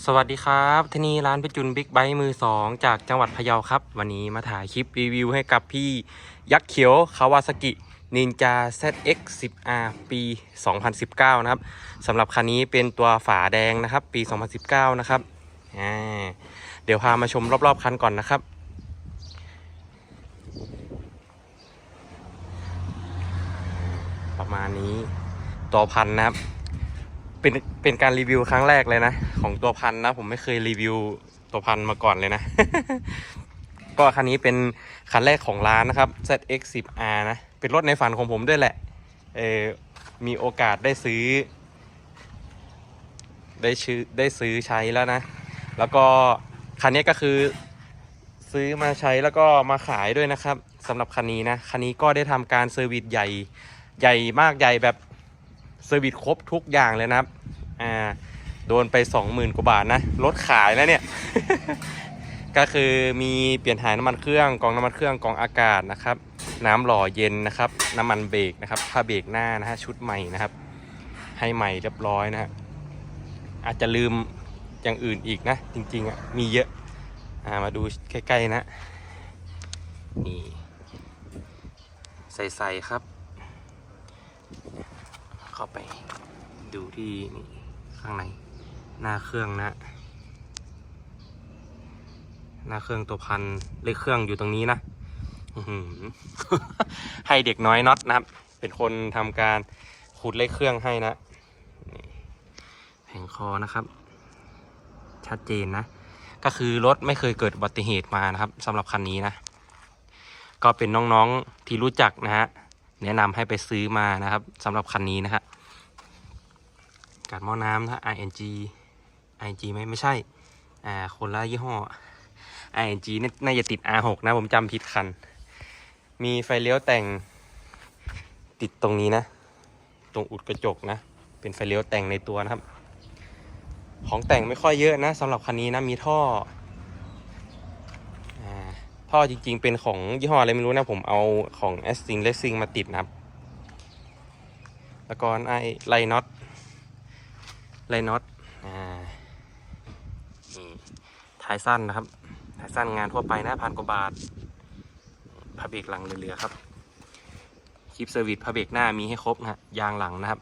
สวัสดีครับที่นี่ร้านประจุนบิ๊กไบค์มือสองจากจังหวัดพะเยาครับ วันนี้มาถ่ายคลิปรีวิวให้กับพี่ยักษ์เขียวคาวาซากินินจา ZX 10R ปี 2019 นะครับสำหรับคันนี้เป็นตัวฝาแดงนะครับ ปี 2019 นะครับเดี๋ยวพามาชมรอบๆคันก่อนนะครับ ประมาณนี้ตัวพันนะครับ เป็นเป็นการรีวิวครั้งแรกเลยนะ ของตัวพันนะ ผมไม่เคยรีวิวตัวพันมาก่อนเลยนะ ก็คันนี้เป็นคันแรกของร้านนะครับ ZX10R นะ เป็นรถในฝันของผมด้วยแหละเออมีโอกาสได้ซื้อ ได้ชื่อได้ซื้อใช้แล้วนะ แล้วก็คันนี้ก็คือซื้อมาใช้แล้วก็มาขายด้วยนะครับสำหรับคันนี้นะคันนี้ก็ได้ทำการเซอร์วิสใหญ่ใหญ่มากใหญ่แบบเซอร์วิสครบทุกอย่างเลยนะครับ อ่าโดนไป 20,000กว่าบาทนะรถขายแล้วเนี่ย ก็คือมีเปลี่ยนถ่ายน้ำมันเครื่องกองน้ำมันเครื่องกองอากาศนะครับ น้ำหล่อเย็นนะครับ น้ำมันเบรกนะครับผ้าเบรกหน้านะฮะชุดใหม่นะครับ ให้ใหม่เรียบร้อยนะฮะอาจจะลืมอย่างอื่นอีกนะ จริงๆอะมีเยอะอ่ามาดูใกล้ๆนะนี่ใส่ๆครับ เข้าไปดูที่นี่ ข้างใน หน้าเครื่องนะ หน้าเครื่องตัวพันเลขเครื่องอยู่ตรงนี้นะให้เด็กน้อยน็อตนะครับ เป็นคนทำการขูดเลขเครื่องให้นะแผงคอนะครับ ชัดเจนนะ ก็คือรถไม่เคยเกิดอุบัติเหตุมานะครับสำหรับคันนี้นะ ก็เป็นน้องๆที่รู้จักนะฮะแนะนำให้ไปซื้อมานะครับสำหรับคันนี้นะฮะ การหม้อน้ำนะ ING ING ไหมไม่ใช่ อ่า คนละยี่ห้อ ING นี่น่าจะติด R6 นะ ผมจำผิดคัน มีไฟเลี้ยวแต่งติดตรงนี้นะ ตรงอุดกระจกนะ เป็นไฟเลี้ยวแต่งในตัวนะครับ ของแต่งไม่ค่อยเยอะนะสำหรับคันนี้นะ มีท่อท่อจริงๆ เป็นของยี่ห้ออะไรไม่รู้นะ ผมเอาของ a s t i n Racing มาติดนะครับ แล้วก็ไอไลน็อต ไลน็อตอ่านี่ท้ายสั้นนะครับท้ายสั้นงานทั่วไปนะพันกว่าบาทพาเบรกหลังเหลือๆครับ คลิปเซอร์วิสพาเบรกหน้ามีให้ครบนะยางหลังนะครับ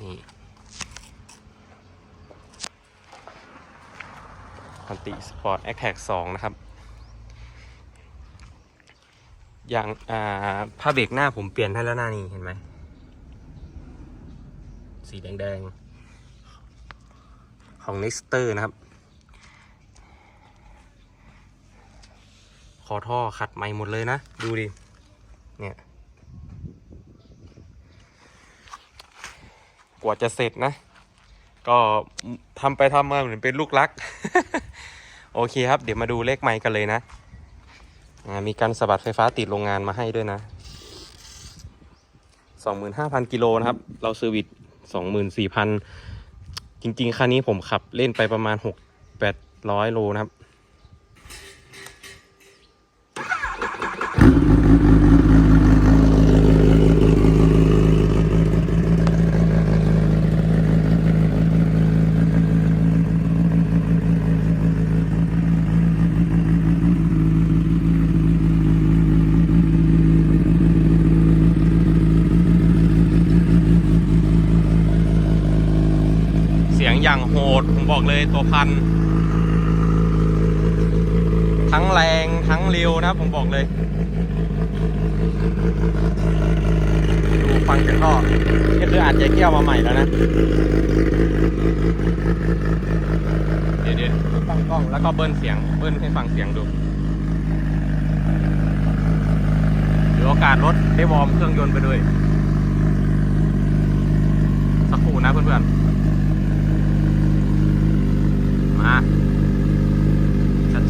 นี่คันติสปอร์ตแอคแท็กสองนะครับยางอ่าผ้าเบรกหน้าผมเปลี่ยนให้แล้วหน้านี่เห็นไหม สีแดงๆ ของ Nexter นะครับขอท่อขัดใหม่หมดเลยนะ ดูดิ เนี่ย กว่าจะเสร็จนะ ก็ทำไปทำมาเหมือนเป็นลูกรัก โอเคครับ เดี๋ยวมาดูเลขไมค์กันเลยนะ มีการสะบัดไฟฟ้าติดโรงงานมาให้ด้วยนะสองหมื่นห้าพันกิโลนะครับ เราเซอร์วิสสองหมื่นสี่พัน จริงๆคันนี้ผมขับเล่นไปประมาณ6-800โลนะครับ เสียงอย่างโหด ผม บอกเลยตัวพัน ทั้งแรงทั้งเร็วนะครับผมบอกเลย ดูฟังจากท่อนี่คืออาจจะเกี่ยวมาใหม่แล้วนะ เดี๋ยวเดี๋ยวตั้งกล้องแล้วก็เบิ้ลเสียง เบิ้ลให้ฟังเสียงดูหรือโอกาสรถได้วอร์มเครื่องยนต์ไปด้วย สักครู่นะเพื่อนๆ มา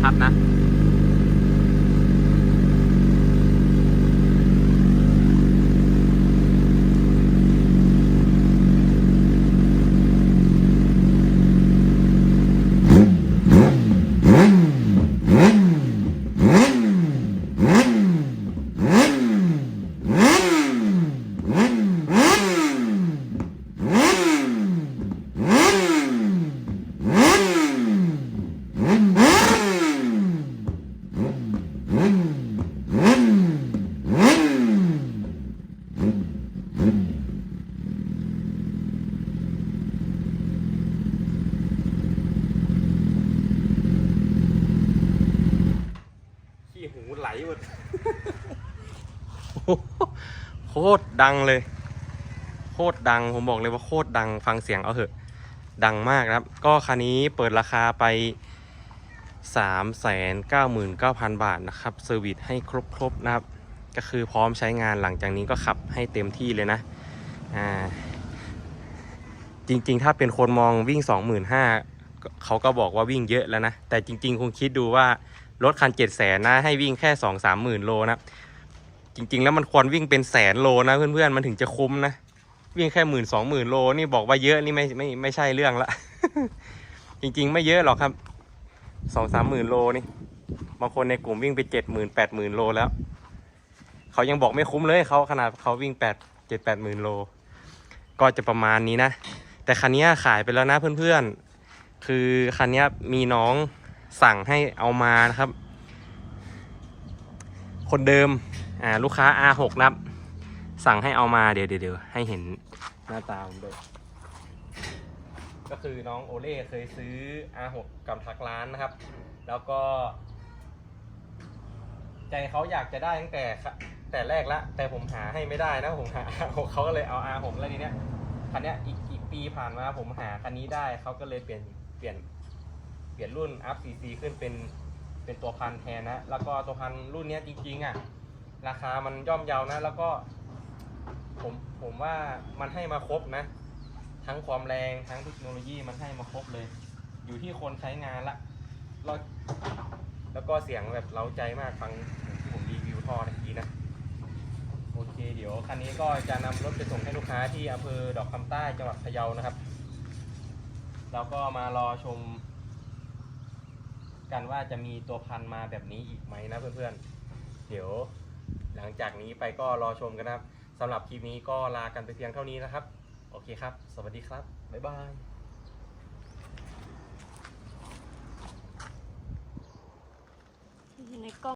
ชัดๆนะ เโคตรดังเลย โคตรดังผมบอกเลยว่าโคตรดังฟังเสียงเอาเถอะ ดังมากครับ ก็คันนี้เปิดราคาไป 399,000 บาทนะครับเซอร์วิสให้ครบๆนะครับ ก็คือพร้อมใช้งานหลังจากนี้ก็ขับให้เต็มที่เลยนะอ่าจริงๆ ถ้าเป็นคนมองวิ่ง 25,000เขาก็บอกว่าวิ่งเยอะแล้วนะ แต่จริงๆ คงคิดดูว่ารถคัน 7 0 0 0 0นะให้วิ่งแค่ 2 3 0,000โลนะ จริง ๆ แล้วมันควรวิ่งเป็นแสนโลนะเพื่อนๆมันถึงจะคุ้มนะ วิ่งแค่หมื่นสองหมื่นโลนี่บอกว่าเยอะนี่ไม่ไม่ไม่ใช่เรื่องละ จริง ๆ ไม่เยอะหรอกครับสองสามหมื่นโลนี่บางคนในกลุ่มวิ่งไปเจ็ดหมื่นแปดหมื่นโลแล้ว เขายังบอกไม่คุ้มเลยเขาขนาดเขาวิ่งแปดเจ็ดแปดหมื่นโล ก็จะประมาณนี้นะ แต่คันนี้ขายไปแล้วนะเพื่อนๆ คือคันนี้มีน้องสั่งให้เอามานะครับ คนเดิม อ่าลูกค้า R6 นะครับ สั่งให้เอามาเดี๋ยวเดี๋ยวให้เห็นหน้าตาผมด้วยก็คือน้องโอเล่เคยซื้อ R6 กับทักร้านนะครับ แล้วก็ ใจเขาอยากจะได้ตั้งแต่แต่แรกละ แต่ผมหาให้ไม่ได้นะผมหา R6 เขาก็เลยเอา R6 แล้วทีเนี้ยคันเนี้ยอีกอีกปีผ่านมาผมหาคันนี้ได้เขาก็เลยเปลี่ยนเปลี่ยนเปลี่ยนรุ่น up cc ขึ้นเป็นเป็นตัวพันแทนนะ แล้วก็ตัวพันรุ่นเนี้ยจริงๆอะ ราคามันย่อมเยานะ แล้วก็ ผมผมว่ามันให้มาครบนะ ทั้งความแรงทั้งเทคโนโลยีมันให้มาครบเลย อยู่ที่คนใช้งานละแล้วแล้วก็เสียงแบบเล้าใจมากฟังที่ผมรีวิวท่อตะกี้นะโอเค เดี๋ยวคันนี้ก็จะนำรถไปส่งให้ลูกค้าที่อำเภอดอกคำใต้จังหวัดพะเยานะครับ แล้วก็มารอชม กันว่าจะมีตัวพันมาแบบนี้อีกไหมนะเพื่อนๆเดี๋ยว หลังจากนี้ไปก็รอชมกันนะครับสำหรับคลิปนี้ก็ลากันไปเพียงเท่านี้นะครับ โอเคครับ สวัสดีครับ บ๊ายบายอยู่ในกล้อง